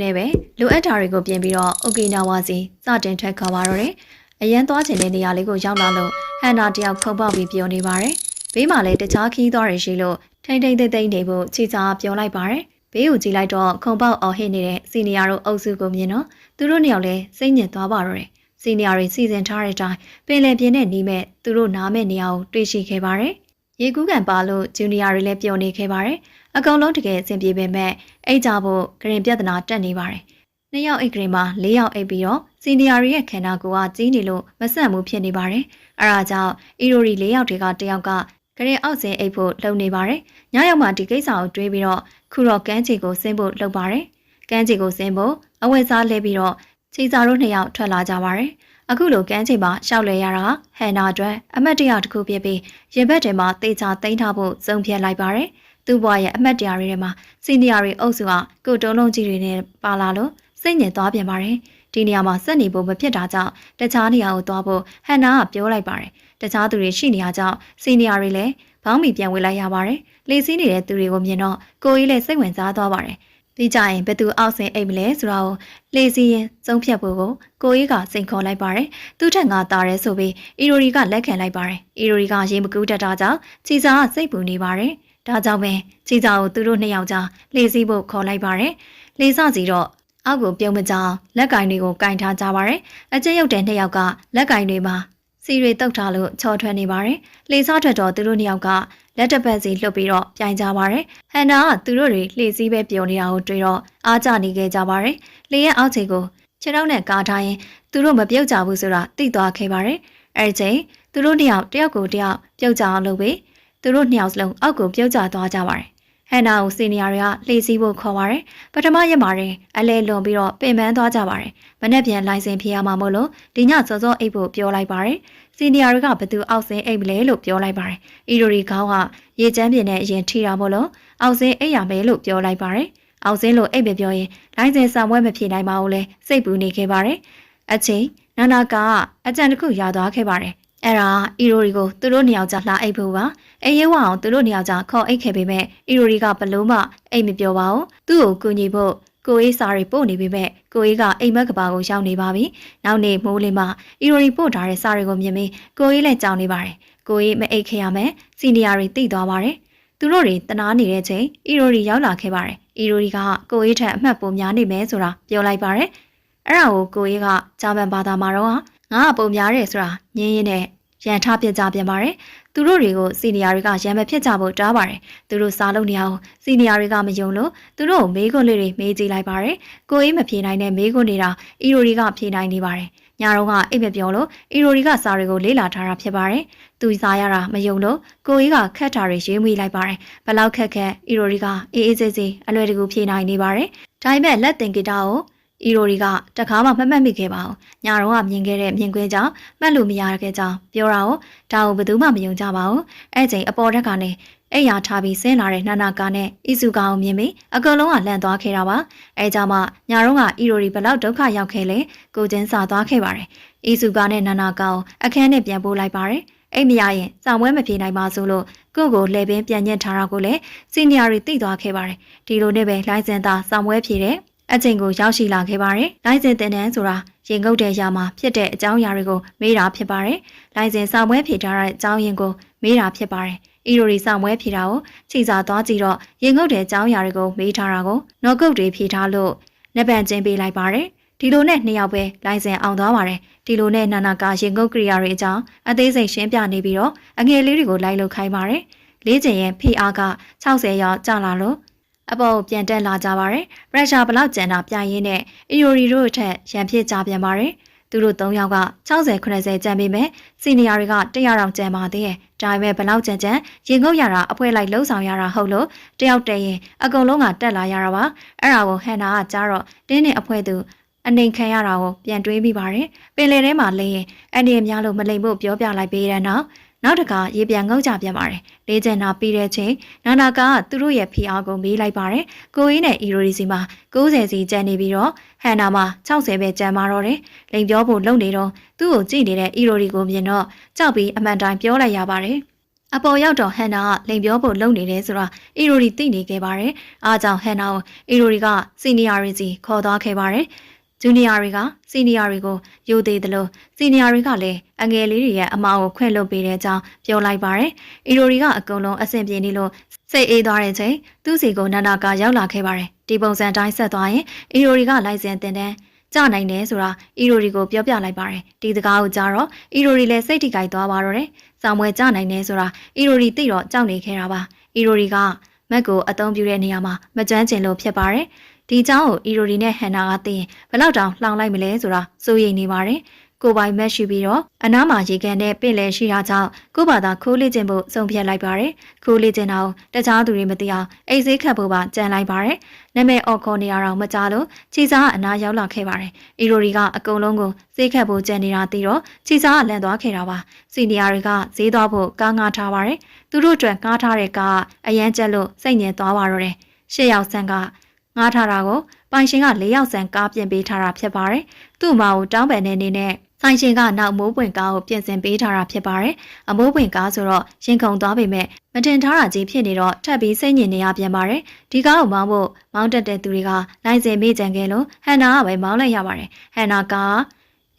နဲ့ပဲလိုအပ်တာတွေကိုပြင်ပြီးတော့အိုကီနာဝါစီစတင်ထွက်ခွာပါတော့တယ်။အရန်သွားချင်တဲ့နေရာလေးကိုရောက်လာလို့ဟန်နာတယောက်ခုံပေါက်ပြီးပြောနေပါတယ်။ဘေးမှာလည်းတခြားခီးသွားတွေရှိလို့ထိမ့်ထိမ့်သိမ့်သိမ့်နေဖို့ချီစာပြောလိုက်ပါတယ်။ဘေးကိုကြည့်လိုက်တော့ခုံပေါက်အော်ဟစ်နေတဲ့စီနီယာတို့အုပ်စုကိုမြင်တော့သူတို့နှစ်ယောက်လည်းစိတ်ညစ်သွားပါတော့တယ်။စီနီယာတွေစီစဉ်ထားတဲ့အတိုင်းပင်လယ်ပြင်နဲ့နီးမဲ့သူတို့နားမဲ့နေရာကိုတွေ့ရှိခဲ့ပါတယ်။ရေကူးကန်ပါလို့ဂျူနီယာတွေလည်းပျော်နေခဲ့ပါတယ်။ အကောင်လုံးတကယ်အဆင်ပြေပေမဲ့အိတ်ကြဖို့ဂရင်ပြဿနာတက်နေပါတယ်။နှစ်ယောက်အိတ်ဂရင်မှာ၄ယောက်အိတ်ပြီးတော့စီနီယာတွေရဲ့ခန္ဓာကိုယ်ကကြီးနေလို့မဆန့်မှုဖြစ်နေပါတယ်။အဲဒါကြောင့်အီရိုရီ၄ယောက်တွေကတယောက်ကဂရင်အောက်စင်အိတ်ဖို့လုပ်နေပါတယ်။ညရောက်မှဒီကိစ္စကိုတွေးပြီးတော့ခုတော့ကန်းချီကိုဆင်းဖို့လုပ်ပါတယ်။ကန်းချီကိုဆင်းဖို့အဝတ်စားလဲပြီးတော့ချီစာတို့နှစ်ယောက်ထွက်လာကြပါတယ်။အခုလိုကန်းချိန်မှာရှောက်လဲရတာဟန်နာအတွက်အမတ်တရတစ်ခုပြပြီးရင်ဘတ်ထဲမှာတေချာသိမ်းထားဖို့စုံဖြတ်လိုက်ပါတယ်။ သူ့ဘဝရဲ့အမတ်တရားတွေထဲမှာစီနီယာတွေအုပ်စုကကိုတုံးလုံးကြီးတွေနဲ့ပါလာလို့စိတ်ညစ်သွားပြန်ပါတယ်။ဒီနေရာမှာစက်နေဖို့မဖြစ်တာကြောင့်တခြားနေရာကိုသွားဖို့ဟန်နာကပြောလိုက်ပါတယ်။တခြားသူတွေရှိနေရကြောင့်စီနီယာတွေလည်းဘောင်းမီပြန်ဝင်လိုက်ရပါတယ်။လေစီးနေတဲ့သူတွေကိုမြင်တော့ကိုကြီးလည်းစိတ်ဝင်စားသွားပါတယ်။ပြီးကြရင်ဘယ်သူအောက်ဆင်အိတ်မလဲဆိုတာကိုလေစီရင်သုံးဖြတ်ဖို့ကိုကိုကြီးကစိန်ခေါ်လိုက်ပါတယ်။သူ့ထက်ငါတာရဲဆိုပြီးအီရိုရီကလက်ခံလိုက်ပါတယ်။အီရိုရီကရေမကူးတတ်တာကြောင့်ချီစာကစိတ်ပူနေပါတယ်။ ဒါကြောင့်ပဲချီစာကိုသူတို့နှစ်ယောက်ကြားလေစီဖို့ခေါ်လိုက်ပါတယ်။လေစစီတော့အောက်ကိုပြုံးမကြောင်လက်ကင်တွေကိုကင်ထားကြပါတယ်။အကျဉ်းရုပ်တဲ့နှစ်ယောက်ကလက်ကင်တွေမှာစီရီတုတ်ထားလို့ချော်ထွက်နေပါတယ်။လေစားထွက်တော့သူတို့နှစ်ယောက်ကလက်တပတ်စီလှုပ်ပြီးတော့ပြိုင်ကြပါတယ်။ဟန်နာကသူတို့တွေလှေစည်းပဲပျော်နေတာကိုတွေ့တော့အားကျနေခဲ့ကြပါတယ်။လေရဲ့အောက်ခြေကိုခြေထောက်နဲ့ကားထားရင်သူတို့မပြုတ်ကြဘူးဆိုတာသိသွားခဲ့ပါတယ်။အဲဒီချိန်သူတို့နှစ်ယောက်တယောက်ကိုတယောက်ပြုတ်ကြအောင်လုပ်ပြီး သူတို့နှစ်ယောက်စလုံးအောက်ကိုပြုတ်ကျသွားကြပါတယ်။ဟန်နာကိုစီနီယာတွေကလှေစည်းဖို့ခေါ်ပါတယ်။ပထမရက်မှာရင်အလဲလွန်ပြီးတော့ပင်ပန်းသွားကြပါတယ်။မနေ့ပြန်လိုင်စင်ဖြေရမှာမို့လို့ဒီညစောစောအိတ်ဖို့ပြောလိုက်ပါတယ်။စီနီယာတွေကဘသူအောက်စင်းအိတ်မလဲလို့ပြောလိုက်ပါတယ်။အီရိုရီခေါင်းကရေချမ်းပြင်းနဲ့အရင်ထိတာမို့လို့အောက်စင်းအိတ်ရမယ်လို့ပြောလိုက်ပါတယ်။အောက်စင်းလို့အိတ်ပဲပြောရင်လိုင်စင်ဆောင်ဝဲမဖြေနိုင်ပါဘူးလေစိတ်ပူနေခဲ့ပါတယ်။အချိန်နာနာကအကြံတစ်ခုရသွားခဲ့ပါတယ်။ အဲ့ဒါအီရိုရီကိုသူတို့နှစ်ယောက်ကြားလှအိတ်ဖို့ပါအေးရဲဝအောင်သူတို့နှစ်ယောက်ကြားခေါ်အိတ်ခဲ့ပေမဲ့အီရိုရီကဘလို့မှအိတ်မပြောပါဘူးသူ့ကိုကူညီဖို့ကိုအေးစာရီပို့နေပေမဲ့ကိုအေးကအိမ်မက်ကဘာကိုရောက်နေပါပြီနောက်နေ့မိုးလေးမှာအီရိုရီပို့ထားတဲ့စာတွေကိုမြင်ပြီးကိုအေးလည်းကြောင်နေပါတယ်ကိုအေးမအိတ်ခဲ့ရမယ်စီနီယာတွေတိသွားပါတယ်သူတို့တွေတနာနေတဲ့အချိန်အီရိုရီရောက်လာခဲ့ပါတယ်အီရိုရီကကိုအေးထက်အမှတ်ပိုများနေမယ်ဆိုတာပြောလိုက်ပါတယ်အဲ့ဒါကိုကိုအေးကဂျာမန်ဘာသာမှာတော့ ငါကပုံများတယ်ဆိုတာညင်းရင်းနဲ့ရန်ထပြကြပြန်ပါတယ်သူတို့တွေကိုစီနီယာတွေကရန်မဖြစ်ကြဖို့တားပါတယ်သူတို့စားလို့နေအောင်စီနီယာတွေကမယုံလို့သူတို့ကိုမေးခွန်းလေးတွေမေးကြည့်လိုက်ပါတယ်ကိုအေးမဖြေနိုင်တဲ့မေးခွန်းနေတာအီရိုရီကဖြေနိုင်နေပါတယ်ညတော့ကအိတ်မပြောလို့အီရိုရီကစာတွေကိုလေးလာထားတာဖြစ်ပါတယ်သူစားရတာမယုံလို့ကိုအေးကခက်တာတွေရေးမိလိုက်ပါတယ်ဘလောက်ခက်ခက်အီရိုရီကအေးအေးဆေးဆေးအလွယ်တကူဖြေနိုင်နေပါတယ်ဒါပေမဲ့လက်တင်ဂီတာကို အီရိုရီကတခါမှမမှတ်မိခဲ့ပါဘူး။ညာတော့ကမြင်ခဲ့တဲ့မြင်ကွင်းကြောင့်မှတ်လို့မရခဲ့ကြောင်းပြောတာကိုဒါကိုဘယ်သူမှမယုံကြပါဘူး။အဲ့ချိန်အပေါ်တက်ကနေအဲ့ရထားပြီးဆင်းလာတဲ့နာနာကာနဲ့အီစုကာကိုမြင်ပြီးအကုန်လုံးကလန့်သွားခဲ့တာပါ။အဲကြောင့်မှညာတော့ကအီရိုရီဘလောက်ဒုက္ခရောက်ခဲ့လဲကိုချင်းစာသွားခဲ့ပါတယ်။အီစုကာနဲ့နာနာကာကိုအခန်းနဲ့ပြန်ပို့လိုက်ပါတယ်။အိမ်မရရင်စောင်ဝဲမပြေနိုင်ပါဆိုလို့ကိုကိုလှည့်ပင်ပြန်ညက်ထားတာကိုလည်းစီနီယာတွေသိသွားခဲ့ပါတယ်။ဒီလိုနဲ့ပဲလိုင်းစင်သားစောင်ဝဲဖြေတဲ့ အချိန်ကိုရောက်ရှိလာခဲ့ပါတယ်။လိုင်စင်တင်တန်းဆိုတာရင်ငုတ်တဲ့ຢာမှာဖြစ်တဲ့အကြောင်းအရာတွေကိုမေးတာဖြစ်ပါတယ်။လိုင်စင်ဆောင်ပွဲဖြေထားတဲ့အကြောင်းရင်းကိုမေးတာဖြစ်ပါတယ်။အီရိုရီဆောင်ပွဲဖြေတာကိုခြိစားသွားကြည့်တော့ရင်ငုတ်တဲ့အကြောင်းအရာတွေကိုမေးထားတာကိုနော်ကုတ်တွေဖြေထားလို့လက်ပံကျင်းပေးလိုက်ပါတယ်။ဒီလိုနဲ့နှစ်ယောက်ပဲလိုင်စင်အောင်သွားပါတယ်။ဒီလိုနဲ့နာနာကရင်ငုတ်ကရိယာတွေအကြောင်းအသေးစိတ်ရှင်းပြနေပြီးတော့အငယ်လေးတွေကိုလိုက်လုပ်ခိုင်းပါတယ်။လေးကျင်ရဲ့ဖိအားက60ရောက်ကျလာလို့ အပေါ်ပြန်တက်လာကြပါတယ်။ရုရှားဘလောက်ကျန်တာပြရင်းနဲ့အီယိုရီတို့ထက်ရန်ဖြစ်ကြပြန်ပါတယ်။သူတို့၃ယောက်က60 80ကျန်ပေမဲ့စီနီယာတွေက100တောင်ကျန်ပါသေးတယ်။ဒါပေမဲ့ဘလောက်ကျန်ကျန်ရင်ငုတ်ရတာအဖွဲလိုက်လှုပ်ဆောင်ရတာဟုတ်လို့တယောက်တည်းရင်အကုန်လုံးကတက်လာရတာပါ။အဲ့ဒါကိုဟန်နာကကြားတော့တင်းနဲ့အဖွဲသူအနေခံရတာကိုပြန်တွေးမိပါတယ်။ပင်လယ်ထဲမှာလဲရင်အနေအများလို့မလိမ်ဖို့ပြောပြလိုက်ပေးတဲ့နောက် နောက်တခါရေပြန်ငုတ်ကြပြန်ပါတယ်။လေးကျန်နာပြီးတဲ့ချိန်နာနာကသူတို့ရဲ့ဖီအားကိုမေးလိုက်ပါတယ်။ကိုကြီးနဲ့အီရိုရီစီမှာ90စီကျန်နေပြီးတော့ဟန်နာမှာ60ပဲကျန်มาတော့တယ်။လိန်ပြောဖို့လုံနေတော့သူ့ကိုကြည့်နေတဲ့အီရိုရီကိုမြင်တော့ကြောက်ပြီးအမှန်တိုင်းပြောလိုက်ရပါတယ်။အပေါ်ရောက်တော့ဟန်နာကလိန်ပြောဖို့လုပ်နေတယ်ဆိုတာအီရိုဒီသိနေခဲ့ပါတယ်။အားကြောင့်ဟန်နာကိုအီရိုဒီကစီနီယာရီစီခေါ်သွားခဲ့ပါတယ်။ ဂျူနီယာတွေကစီနီယာတွေကိုယူသေးတယ်လို့စီနီယာတွေကလည်းအငယ်လေးတွေရဲ့အမားကိုခွင့်လွှတ်ပေးတဲ့အကြောင်းပြောလိုက်ပါတယ်။အီရိုဒီကအကုန်လုံးအဆင်ပြေနေလို့စိတ်အေးသွားတဲ့ချိန်သူ့စီကိုနန္ဒာကရောက်လာခဲ့ပါတယ်။ဒီပုံစံတိုင်းဆက်သွားရင်အီရိုဒီကလိုက်စင်တင်တဲ့ကြနိုင်တယ်ဆိုတာအီရိုဒီကိုပြောပြလိုက်ပါတယ်ဒီတကားကိုကြားတော့အီရိုဒီလည်းစိတ်ထိခိုက်သွားပါတော့တယ်။ဆောင်းပွဲကြနိုင်တယ်ဆိုတာအီရိုဒီသိတော့ကြောက်နေခဲ့တာပါ။အီရိုဒီကမက်ကိုအသုံးပြုတဲ့နေရာမှာမကြမ်းကျင်လို့ဖြစ်ပါတယ်။ ဒီအကြောင်းကိုအီရိုဒီနဲ့ဟန်နာကသိရင်ဘလောက်တောင်လှောင်လိုက်မလဲဆိုတာစိုးရိမ်နေပါတယ်။ကိုပိုင်မက်ရှိပြီးတော့အနားမှာရေကန်နဲ့ပင့်လဲရှိတာကြောင့်ကိုဘာသာခိုးလေ့ကျင့်ဖို့ဆုံးဖြတ်လိုက်ပါတယ်။ခိုးလေ့ကျင့်တာကိုတခြားသူတွေမသိအောင်အိတ်ဆေးခတ်ဖို့ပါကြံလိုက်ပါတယ်။နာမည်အော်ခေါ်နေရအောင်မကြလို့ခြေစားအနားရောက်လာခဲ့ပါတယ်။အီရိုဒီကအကုန်လုံးကိုစေးခတ်ဖို့ကြံနေတာသိတော့ခြေစားကလန့်သွားခဲ့တာပါ။စီနီယာတွေကဈေးသွားဖို့ကားငှားထားပါတယ်။သူတို့အတွက်ငှားထားတဲ့ကားကအရန်ကျက်လို့စိတ်ညစ်သွားပါတော့တယ်။ရှစ်ယောက်ဆန်းက ငှားထားတာကိုပိုင်ရှင်က၄ယောက်ဆန်ကားပြင်ပေးထားတာဖြစ်ပါတယ်။သူ့မာကိုတောင်းပန်တဲ့အနေနဲ့ဆိုင်ရှင်ကနောက်မိုးပွင့်ကားကိုပြင်ဆင်ပေးထားတာဖြစ်ပါတယ်။အမိုးပွင့်ကားဆိုတော့ရင်ခုန်သွားပေမဲ့မတင်ထားတာကြီးဖြစ်နေတော့ထပ်ပြီးစိတ်ညစ်နေရပြန်ပါတယ်။ဒီကားကိုမောင်းဖို့မောင်းတက်တဲ့သူတွေကလိုင်စင်မေ့ကြံခဲ့လို့ဟန်နာကပဲမောင်းလိုက်ရပါတယ်။ဟန်နာက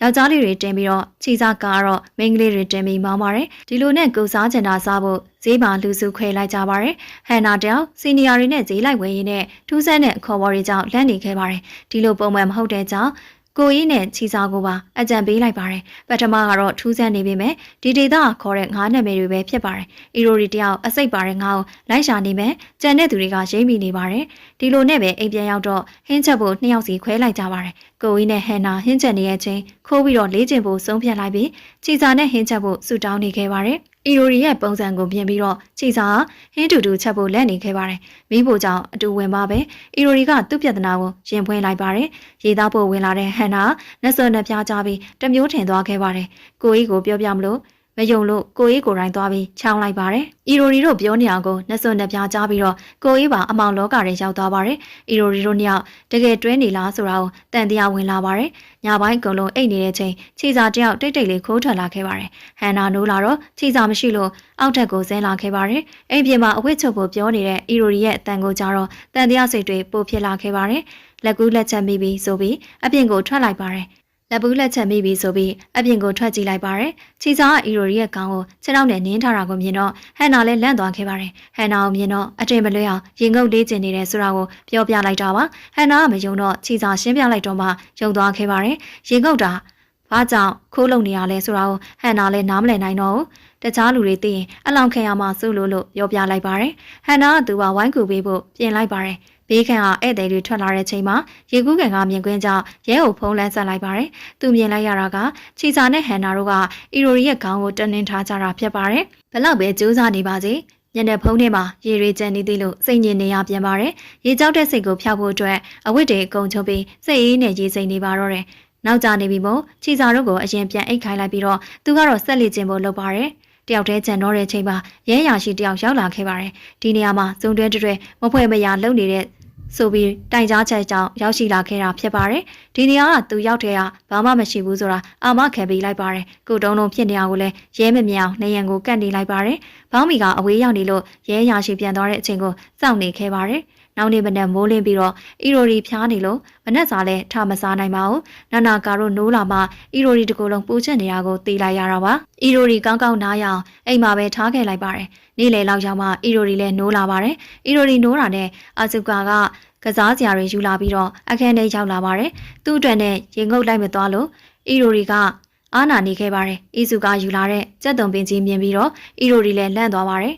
ယောက်ျားလေးတွေတင်ပြီးတော့ခြေစားကားတော့မိန်းကလေးတွေတင်ပြီးမောင်းပါတယ်ဒီလိုနဲ့ကိုစားချင်တာစားဖို့ ဈေးမှာလူစုခွဲလိုက်ကြပါတယ်ဟန်နာတယောက်စီနီယာတွေနဲ့ဈေးလိုက်ဝယ်ရင်းနဲ့ထူးဆန်းတဲ့ခေါ်ဝေါ်တွေကြောင့်လန့်နေခဲ့ပါတယ်ဒီလိုပုံမှန်မဟုတ်တဲ့ကြောင့်ကိုကြီးနဲ့ချီစာကိုပါအကြံပေးလိုက်ပါတယ်ပထမကတော့ထူးဆန်းနေပေမဲ့ဒီဒေတာခေါ်တဲ့ငါးနာမည်တွေပဲဖြစ်ပါတယ်အီရိုရီတယောက်အစိတ်ပါတဲ့ငါ့ကိုလိုက်ရှာနေမယ်ကြံတဲ့သူတွေကရိမ့်မိနေပါတယ်ဒီလိုနဲ့ပဲအိမ်ပြန်ရောက်တော့ဟင်းချက်ဖို့နှစ်ယောက်စီခွဲလိုက်ကြပါတယ်ကိုကြီးနဲ့ဟန်နာဟင်းချက်နေရဲ့ချင်းခိုးပြီးတော့လေးကျင်ဖို့ဆုံးဖြတ်လိုက်ပြီးချီစာနဲ့ဟင်းချက်ဖို့ဆူတောင်းနေခဲ့ပါတယ် အီရိုရီရဲ့ပုံစံကိုပြင်ပြီးတော့ချီစာဟင်းတူတူချက်ဖို့လက်နေခဲ့ပါတယ်။မိဖို့ကြောင့်အတူဝင်ပါပဲ။အီရိုရီကသူ့ပြဿနာကိုရင်ဖွင့်လိုက်ပါတယ်။ရေသားဖို့ဝင်လာတဲ့ဟန်နာလက်စောနဲ့ပြားကြပြီးတမျိုးထင်သွားခဲ့ပါတယ်။ကိုကြီးကိုပြောပြမလို့ မယုံလို့ကိုအေးကိုယ်တိုင်သွားပြီးချောင်းလိုက်ပါတယ်။အီရိုရီတို့ပြောနေအောင်ကိုနှစွန်နှပြကြားပြီးတော့ကိုအေးပါအမောင်လောကထဲရောက်သွားပါတယ်။အီရိုရီတို့နှစ်ယောက်တကယ်တွဲနေလားဆိုတာကိုတန်တရားဝင်လာပါတယ်။ညပိုင်းအကုန်လုံးအိတ်နေတဲ့ချိန်ခြေစာတယောက်တိတ်တိတ်လေးခိုးထွက်လာခဲ့ပါတယ်။ဟန်နာနိုးလာတော့ခြေစာမရှိလို့အောက်ထက်ကိုဆင်းလာခဲ့ပါတယ်။အိမ်ပြင်မှာအဝတ်ချုပ်ဖို့ပြောနေတဲ့အီရိုရီရဲ့အတန်ကိုကြားတော့တန်တရားစိတ်တွေပိုဖြစ်လာခဲ့ပါတယ်။လက်ကူးလက်ချက်မိပြီးဆိုပြီးအပြင်ကိုထွက်လိုက်ပါတယ်။ လက်ဘူးလက်ချက်မိပြီဆိုပြီးအပြင်ကိုထွက်ကြည့်လိုက်ပါတယ်။ချီစာအီရိုရီရဲ့ခေါင်းကိုခြေထောက်နဲ့နင်းထားတာကိုမြင်တော့ဟန်နာလည်းလန့်သွားခဲ့ပါတယ်။ဟန်နာကိုမြင်တော့အထင်မလွဲအောင်ရင်ငုပ်လေးကျင်နေတဲ့ဆိုတာကိုပြောပြလိုက်တာပါ။ဟန်နာကမယုံတော့ချီစာရှင်းပြလိုက်တော့မှယုံသွားခဲ့ပါတယ်။ရင်ငုပ်တာဘာကြောင့်ခိုးလုံနေရလဲဆိုတာကိုဟန်နာလည်းနားမလည်နိုင်တော့ဘူး။တခြားလူတွေသိရင်အလောင်းခံရမှာစိုးလို့လို့ပြောပြလိုက်ပါတယ်။ဟန်နာကသူကဝိုင်းကူပေးဖို့ပြင်လိုက်ပါတယ်။ ဘေးခန့်ကဧည့်သည်တွေထွက်လာတဲ့ချိန်မှာရေကူးကန်ကမြင်ကွင်းကြောင့်ရဲကိုဖုံးလန်းဆက်လိုက်ပါတယ်။သူမြင်လိုက်ရတာကချီစာနဲ့ဟန်နာတို့ကအီရိုရီရဲ့ခေါင်းကိုတနင်ထားကြတာဖြစ်ပါတယ်။ဘလောက်ပဲကြိုးစားနေပါစေညနေဖုံးထဲမှာရေရီကျန်နေသေးလို့စိတ်ညစ်နေရပြန်ပါတယ်။ရေကြောက်တဲ့စိတ်ကိုဖျောက်ဖို့အတွက်အဝတ်တွေအကုန်ချုပ်ပြီးစိတ်အေးနဲ့ရေစိမ်နေပါတော့တယ်။နောက်ကျနေပြီမို့ချီစာတို့ကိုအရင်ပြန်အိတ်ခိုင်းလိုက်ပြီးတော့သူကတော့ဆက်လက်ကျင်ဖို့လုပ်ပါတယ်။ တယောက်တည်းကျန်တော့တဲ့ချိန်မှာရဲရရှိတယောက်ရောက်လာခဲ့ပါတယ်။ဒီနေရာမှာစုံတွဲတွဲမဖွဲ့မရလုံနေတဲ့ဆိုပြီးတိုင်ကြားချက်ကြောင့်ရောက်ရှိလာခဲ့တာဖြစ်ပါတယ်။ဒီနေရာကသူရောက်တဲ့ကဘာမှမရှိဘူးဆိုတာအာမခံပေးလိုက်ပါတယ်။ကိုတုံးလုံးဖြစ်နေအောင်ကိုလည်းရဲမမြအောင်နေရန်ကိုကတ်နေလိုက်ပါတယ်။ဘောင်းမီကအဝေးရောက်နေလို့ရဲရရှိပြန်သွားတဲ့အချိန်ကိုစောင့်နေခဲ့ပါတယ်။ နောက်နေ့မနက်မိုးလင်းပြီးတော့အီရိုရီဖျားနေလို့မနက်စာလဲထမစားနိုင်ပါဘူးနာနာကာတို့နိုးလာမှအီရိုရီတကူလုံးပူချက်နေတာကိုသိလိုက်ရတာပါအီရိုရီကောင်းကောင်းနားရအောင်အိမ်မှာပဲထားခဲ့လိုက်ပါတယ်နေ့လေလောက်ရောက်မှအီရိုရီလည်းနိုးလာပါတယ်အီရိုရီနိုးတာနဲ့အာဇူကာကကစားစရာတွေယူလာပြီးတော့အခန်းထဲရောက်လာပါတယ်သူ့အတွက်နဲ့ရင်ငုတ်လိုက်မသွားလို့အီရိုရီကအာနာနေခဲ့ပါတယ်အီဇူကယူလာတဲ့ကြက်တုံပင်ကြီးမြင်ပြီးတော့အီရိုရီလည်းလန့်သွားပါတယ်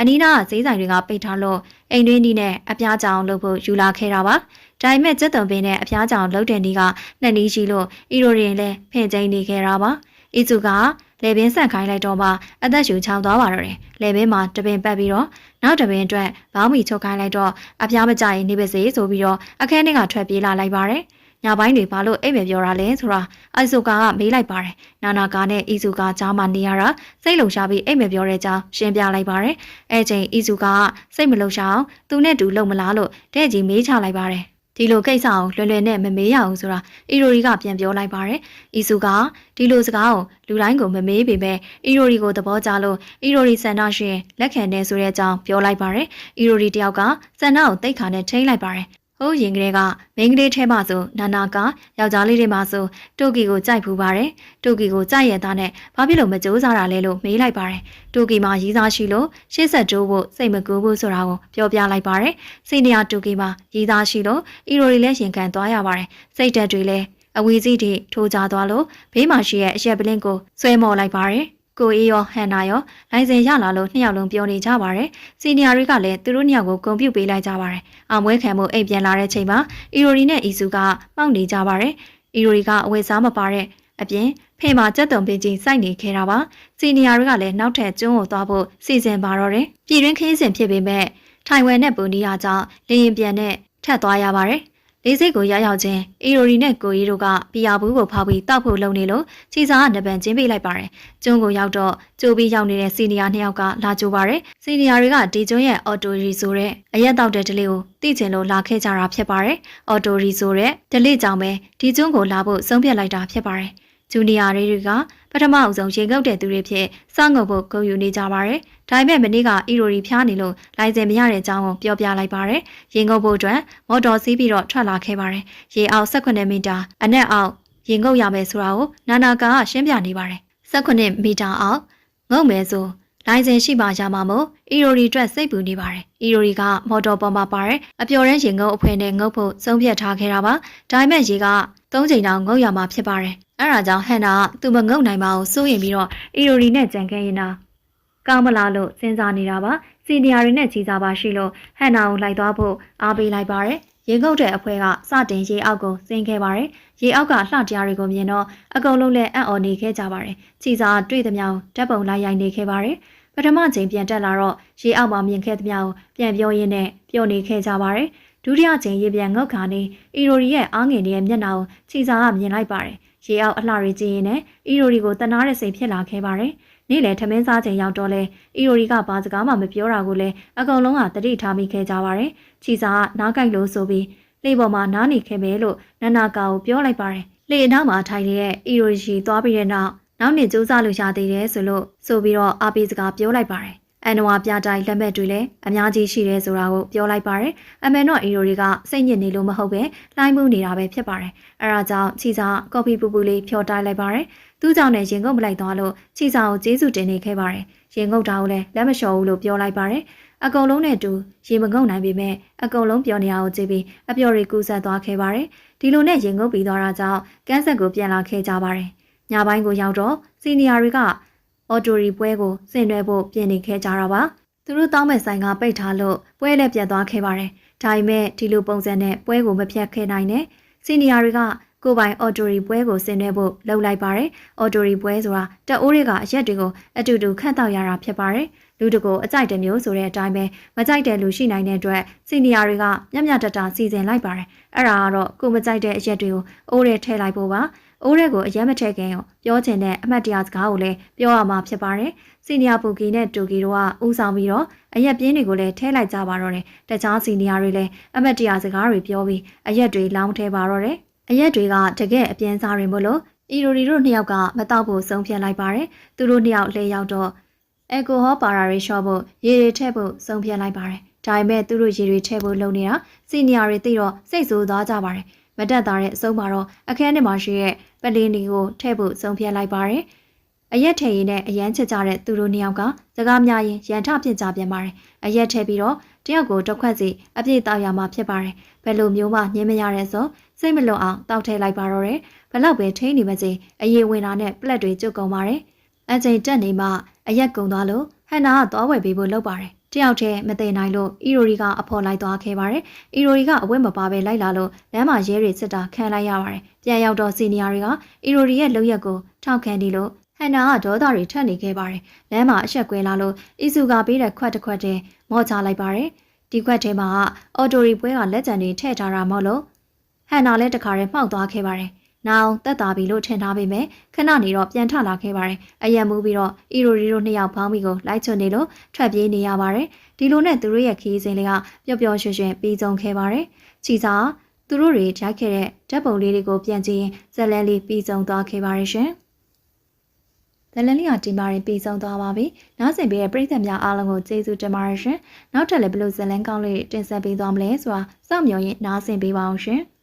အနီးနားကဈေးဆိုင်တွေကပိတ်ထားလို့ အိမ်တွင်းဒီနဲ့အပြားကြောင်လုပ်ဖို့ယူလာခဲ့တာပါ။ဒါပေမဲ့ကျက်တုံပင်နဲ့အပြားကြောင်လုပ်တဲ့ဒီကနှစ်နီးရှိလို့အီရိုရင်လည်းဖင်ကျင်းနေခဲ့တာပါ။အီစုကလေပင်ဆန့်ခိုင်းလိုက်တော့မှအသက်ရှူချောင်းသွားပါတော့တယ်။လေပင်မှာတပင်ပတ်ပြီးတော့နောက်တပင်အတွက်ဘောင်းမီချုပ်ခိုင်းလိုက်တော့အပြားမကြရင်နေပါစေဆိုပြီးတော့အခန်းထဲကထွက်ပြေးလာလိုက်ပါတယ်။ ညပိုင်းတွေဘာလို့အိတ်မပြောတာလဲဆိုတာအိုက်ဆိုကာကမေးလိုက်ပါတယ်နာနာကာနဲ့အီဇူကာကြားမှနေရတာစိတ်လုံရှားပြီးအိတ်မပြောတဲ့အကြောင်းရှင်းပြလိုက်ပါတယ်အဲချိန်အီဇူကာကစိတ်မလုံရှားအောင်သူနဲ့တူလုံမလားလို့တဲ့ကြီးမေးချလိုက်ပါတယ်ဒီလိုကိစ္စကိုလွယ်လွယ်နဲ့မမေးရအောင်ဆိုတာအီရိုရီကပြန်ပြောလိုက်ပါတယ်။အီဆူကဒီလိုစကားကိုလူတိုင်းကိုမမေးပေမဲ့အီရိုရီကိုသဘောကျလို့အီရိုရီဆန္ဒရှင်လက်ခံနေဆိုတဲ့အကြောင်းပြောလိုက်ပါတယ်။အီရိုရီတယောက်ကဆန္ဒကိုတိတ်ခါနဲ့ထိန်းလိုက်ပါတယ်။ဟိုး ရင်ကလေးကမိန်းကလေးထဲမှာဆိုနာနာကယောက်ျားလေးတွေမှာဆိုတူကီကိုကြိုက်ဖူးပါတယ်။တူကီကိုကြိုက်ရတဲ့နဲ့ဘာဖြစ်လို့မကြိုးစားတာလဲလို့မေးလိုက်ပါတယ်။တူကီမှာရီးစားရှိလို့ရှေ့ဆက်တိုးဖို့စိတ်မကူဘူးဆိုတာကိုပြောပြလိုက်ပါတယ်။စီနီယာတူကီမှာရီးစားရှိလို့အီရိုရီလည်းရင်ခံသွားရပါတယ်။စိတ်ဓာတ်တွေလည်းအဝီစီတွေထိုးကြသွားလို့ဘေးမှာရှိတဲ့အရက်ပလင်းကိုဆွဲမော်လိုက်ပါတယ်။ ကိုအေးရောဟန်နာရောလိုင်စင်ရလာလို့နှစ်ယောက်လုံးပြောနေကြပါတယ်။စီနီယာတွေကလည်းသူတို့နှစ်ယောက်ကိုဂုဏ်ပြုပေးလိုက်ကြပါတယ်။အောင်ပွဲခံမှုအိမ်ပြန်လာတဲ့ချိန်မှာအီရိုရီနဲ့အီဆူကမှောက်နေကြပါတယ်။အီရိုရီကအဝယ်စားမပါတဲ့အပြင်ဖေမှာကြက်တုံပင်ကြီးစိုက်နေခဲ့တာပါ။စီနီယာတွေကလည်းနောက်ထပ်ကျွန်းကိုသွားဖို့စီစဉ်ပါတော့တယ်။ပြည်တွင်းခရီးစဉ်ဖြစ်ပေမဲ့ထိုင်ဝမ်နဲ့ပူနီယာကြောင့်လေရင်ပြန်နဲ့ထပ်သွားရပါတယ်။ လေးစိတ်ကိုရောက်ရောက်ချင်းအီရိုရီနဲ့ကိုရီတို့ကပီယာဘူးကိုဖောက်ပြီးတောက်ဖို့လုပ်နေလို့ချီစာကနပန်ချင်းပေးလိုက်ပါတယ်။ကျွန်းကိုရောက်တော့ကြိုးပြီးရောက်နေတဲ့စီနီယာနှစ်ယောက်ကလာကြိုးပါတယ်။စီနီယာတွေကဒီကျွန်းရဲ့အော်တိုရီဆိုတဲ့အရက်တောက်တဲ့ဒလေးကိုသိချင်လို့လာခဲ့ကြတာဖြစ်ပါတယ်။အော်တိုရီဆိုတဲ့ဒလေးကြောင့်ပဲဒီကျွန်းကိုလာဖို့ဆုံးဖြတ်လိုက်တာဖြစ်ပါတယ်။ ဂျူနီယာတွေကပထမအဆုံးရေငုပ်တဲ့သူတွေဖြစ်စောင့်ငုပ်ဖို့ဂုဏ်ယူနေကြပါတယ်။ဒါပေမဲ့မနေ့ကအီရိုရီဖျားနေလို့လိုင်စင်မရတဲ့အကြောင်းကိုပြောပြလိုက်ပါတယ်။ရေငုပ်ဖို့အတွက်မော်တော်စီးပြီးတော့ထွက်လာခဲ့ပါတယ်။ရေအောက်18မီတာအနက်အောက်ရေငုပ်ရမယ်ဆိုတာကိုနာနာကာကရှင်းပြနေပါတယ်။18မီတာအောက်ငုပ်မယ်ဆို လိုင်စင်ရှိပါရမှာမို့အီရိုရီအတွက်စိတ်ပူနေပါတယ်။အီရိုရီကမော်တော်ပေါ်မှာပါတယ်။အပျော်ရမ်းရင်ငုပ်အဖွဲနဲ့ငုပ်ဖို့ဆုံးဖြတ်ထားခဲ့တာပါ။ဒါပေမဲ့ရေက၃ချိန်တောင်ငုပ်ရမှာဖြစ်ပါတယ်။အဲဒါကြောင့်ဟန်နာကသူမငုပ်နိုင်ပါဘူးစိုးရင်ပြီးတော့အီရိုရီနဲ့ကြံခဲ့ရင်နာကောင်းမလားလို့စဉ်းစားနေတာပါ။စီနီယာတွေနဲ့ကြီးစားပါရှိလို့ဟန်နာကိုလိုက်သွားဖို့အားပေးလိုက်ပါတယ်။ ရေငုပ်တဲ့အဖွဲကစတင်ရေအောက်ကိုဆင်းခဲ့ပါတယ်။ရေအောက်ကလှတရားတွေကိုမြင်တော့အကုန်လုံးလည်းအံ့ဩနေခဲ့ကြပါတယ်။ချီစာတွေ့သမျှဓာတ်ပုံလိုက်ရိုက်နေခဲ့ပါတယ်။ပထမချိန်ပြန်တက်လာတော့ရေအောက်မှာမြင်ခဲ့သမျှကိုပြန်ပြောရင်းနဲ့ပြောနေခဲ့ကြပါတယ်။ဒုတိယချိန်ရေပြန်ငုတ်ခါနေအီရိုရီရဲ့အားငယ်နေတဲ့မျက်နှာကိုချီစာကမြင်လိုက်ပါတယ်။ရေအောက်အလှရီကြည့်ရင်လည်းအီရိုရီကိုတနာတဲ့စိတ်ဖြစ်လာခဲ့ပါတယ်။ နေ့လယ်ထမင်းစားချိန်ရောက်တော့လဲအီရိုရီကဘာစကားမှမပြောတာကိုလည်းအကောင်လုံးကတတိထားမိခဲ့ကြပါတယ်။ချီစာကနားကြိုက်လို့ဆိုပြီးလေပေါ်မှာနားနေခဲ့မယ်လို့နန္နာကာကိုပြောလိုက်ပါတယ်။လေအနောက်မှာထိုင်နေတဲ့အီရိုရီသွားပြီးတဲ့နောက်နောက်နေ့စူးစမ်းလို့ရသေးတယ်ဆိုလို့ဆိုပြီးတော့အာပီစကားပြောလိုက်ပါတယ်။အန်နဝါပြတိုင်လက်မဲ့တွေလည်းအများကြီးရှိတယ်ဆိုတာကိုပြောလိုက်ပါတယ်။အမေတော့အီရိုတွေကစိတ်ညစ်နေလို့မဟုတ်ပဲလှိုင်းမှုနေတာပဲဖြစ်ပါတယ်။အဲဒါကြောင့်ချီစာကော်ဖီပူပူလေးဖြော်တိုက်လိုက်ပါတယ်။ သူ့ကြောင့်လည်းရင်ကုန်မလိုက်သွားလို့ချီစာကိုကျေးဇူးတင်နေခဲ့ပါတယ်။ရင်ကုန်တာကိုလည်းလက်မလျှော်ဘူးလို့ပြောလိုက်ပါတယ်။အကုံလုံးနဲ့တူရေမငုံနိုင်ပေမဲ့အကုံလုံးပြောနေရအောင်ကြည့်ပြီးအပျော်ရီကူးဆက်သွားခဲ့ပါတယ်။ဒီလိုနဲ့ရင်ငုပ်ပြီးသွားတာကြောင့်ကန်းဆက်ကိုပြန်လာခဲ့ကြပါတယ်။ညပိုင်းကိုရောက်တော့စီနီယာတွေကအော်တိုရီပွဲကိုဆင်နွှဲဖို့ပြင်နေခဲ့ကြတာပါ။သူတို့တောင်းမဲ့ဆိုင်ကပိတ်ထားလို့ပွဲလည်းပြတ်သွားခဲ့ပါတယ်။ဒါပေမဲ့ဒီလိုပုံစံနဲ့ပွဲကိုမဖြတ်ခဲ့နိုင်နဲ့စီနီယာတွေက ကိုပိုင်အော်တိုရီပွဲကိုဆင်နွှဲဖို့လှုပ်လိုက်ပါတယ်။အော်တိုရီပွဲဆိုတာတအိုးတွေကအရက်တွေကိုအတူတူခန့်တောက်ရတာဖြစ်ပါတယ်။လူတကိုအကြိုက်တဲ့မျိုးဆိုတဲ့အတိုင်းပဲမကြိုက်တဲ့လူရှိနိုင်တဲ့အတွက်စီနီယာတွေကမျက်မျက်တတစီစဉ်လိုက်ပါတယ်။အဲ့ဒါကတော့ကိုမကြိုက်တဲ့အရက်တွေကိုအိုးထဲထည့်လိုက်ဖို့ပါ။အိုးထဲကိုအရက်မထည့်ခင်ရောပြောချင်တဲ့အမှတ်တရစကားကိုလည်းပြောရမှာဖြစ်ပါတယ်။စီနီယာပူကီနဲ့တူကီတို့ကဦးဆောင်ပြီးတော့အရက်ပြင်းတွေကိုလည်းထည့်လိုက်ကြပါတော့တယ်။တခြားစီနီယာတွေလည်းအမှတ်တရစကားတွေပြောပြီးအရက်တွေလောင်းထည့်ပါတော့တယ်။ အရက်တွေကတကယ်အပြင်းစားတွေမို့လို့အီရိုရီတို့နှစ်ယောက်ကမတော့ဖို့ဆုံးဖြတ်လိုက်ပါတယ်။သူတို့နှစ်ယောက်လဲရောက်တော့အယ်ကိုဟောပါရာတွေရှော့ဖို့ရေတွေထည့်ဖို့ဆုံးဖြတ်လိုက်ပါတယ်။ဒါပေမဲ့သူတို့ရေတွေထည့်ဖို့လုပ်နေတာစီနီယာတွေသိတော့စိတ်ဆိုးသွားကြပါတယ်။မတက်တာတဲ့အဆုံးမှာတော့အခန်းထဲမှာရှိတဲ့ပလင်းတွေကိုထည့်ဖို့ဆုံးဖြတ်လိုက်ပါတယ်။အရက်ထည့်ရင်နဲ့အရန်ချစ်ကြတဲ့သူတို့နှစ်ယောက်ကစကားများရင်ရန်ထဖြစ်ကြပြန်ပါတယ်။အရက်ထည့်ပြီးတော့တယောက်ကိုတစ်ခွက်စီအပြည့်တောက်ရမှာဖြစ်ပါတယ်။ ဘယ်လိုမျိုးမှညင်းမရတဲ့ဆိုစိတ်မလွန်အောင်တောက်ထည့်လိုက်ပါတော့တယ်။ဘလောက်ပဲထိန်းနေမစေအရေးဝင်တာနဲ့ပလက်တွေကျုပ်ကုန်ပါတယ်။အချိန်တက်နေမှအရက်ကုန်သွားလို့ဟန်နာကသွားဝယ်ပေးဖို့လုပ်ပါတယ်။တယောက်တည်းမသိနိုင်လို့အီရိုရီကအဖော်လိုက်သွားခဲ့ပါတယ်။အီရိုရီကအဝတ်မပါပဲလိုက်လာလို့လမ်းမှာရဲတွေစစ်တာခံလိုက်ရပါတယ်။ပြန်ရောက်တော့စီနီယာတွေကအီရိုရီရဲ့လုပ်ရက်ကိုထောက်ခံနေလို့ဟန်နာကဒေါသတွေထက်နေခဲ့ပါတယ်။လမ်းမှာအဆက်ကွဲလာလို့အီဆူကပေးတဲ့ခွက်တစ်ခွက်တည်းမော့ချလိုက်ပါတယ်။ ဒီခွက်ထဲမှာအော်တိုရီပွဲကလက်ကျန်တွေထည့်ထားတာမဟုတ်လို့ဟန်နာလည်းတခါတည်းမှောက်သွားခဲ့ပါတယ်။နောင်တက်တာပြီလို့ထင်ထားပေမဲ့ခဏနေတော့ပြန်ထလာခဲ့ပါတယ်။အယံမူပြီးတော့အီရိုရီတို့နှစ်ယောက်ဖောင်းပြီးကိုလိုက်ချွတ်နေလို့ထွက်ပြေးနေရပါတယ်။ဒီလိုနဲ့သူတို့ရဲ့ခီးစဉ်လေးကပျော့ပျော့ရွှင်ရွှင်ပြီးဆုံးခဲ့ပါတယ်။ချီစာသူတို့တွေရိုက်ခဲ့တဲ့ဓာတ်ပုံလေးတွေကိုပြန်ကြည့်ရင်ဇက်လန်လေးပြီးဆုံးသွားခဲ့ပါရဲ့ရှင်။ ဇက်လန်လေးကဒီမှာရင်ပြီးဆုံးသွားပါပြီ။နားဆင်ပေးတဲ့ပရိသတ်များအားလုံးကိုကျေးဇူးတင်ပါတယ်ရှင်။နောက်ထပ်လည်းဘယ်လိုဇက်လန်ကောင်းလေးတင်ဆက်ပေးသွားမလဲဆိုတာစောင့်မျှော်ရင်နားဆင်ပေးပါအောင်ရှင်။